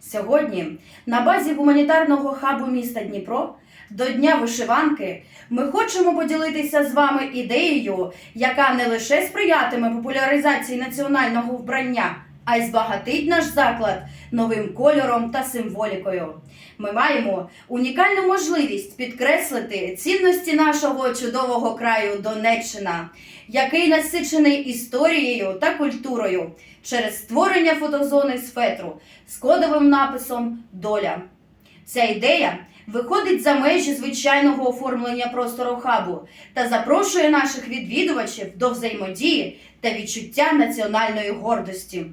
Сьогодні на базі гуманітарного хабу міста Дніпро до Дня вишиванки ми хочемо поділитися з вами ідеєю, яка не лише сприятиме популяризації національного вбрання, а й збагатить наш заклад новим кольором та символікою. Ми маємо унікальну можливість підкреслити цінності нашого чудового краю Донеччина, який насичений історією та культурою через створення фотозони з фетру з кодовим написом Доля. Ця ідея виходить за межі звичайного оформлення простору хабу та запрошує наших відвідувачів до взаємодії та відчуття національної гордості.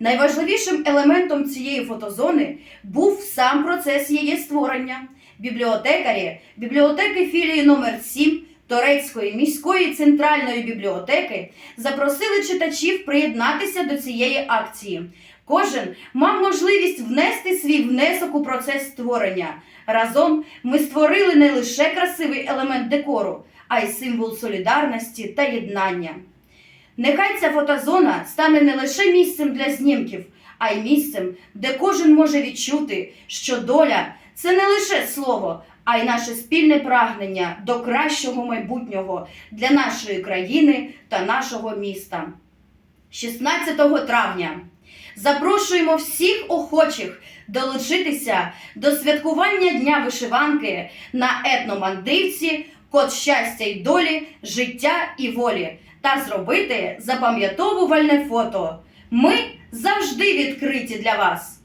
Найважливішим елементом цієї фотозони був сам процес її створення. Бібліотекарі бібліотеки філії номер 7 Торецької міської центральної бібліотеки запросили читачів приєднатися до цієї акції. Кожен мав можливість внести свій внесок у процес створення. Разом ми створили не лише красивий елемент декору, а й символ солідарності та єднання. Нехай ця фотозона стане не лише місцем для знімків, а й місцем, де кожен може відчути, що доля це не лише слово, а й наше спільне прагнення до кращого майбутнього для нашої країни та нашого міста. 16 травня запрошуємо всіх охочих долучитися до святкування Дня вишиванки на етномандрівці Код щастя й долі, життя і волі та зробити запам'ятовувальне фото. Ми завжди відкриті для вас.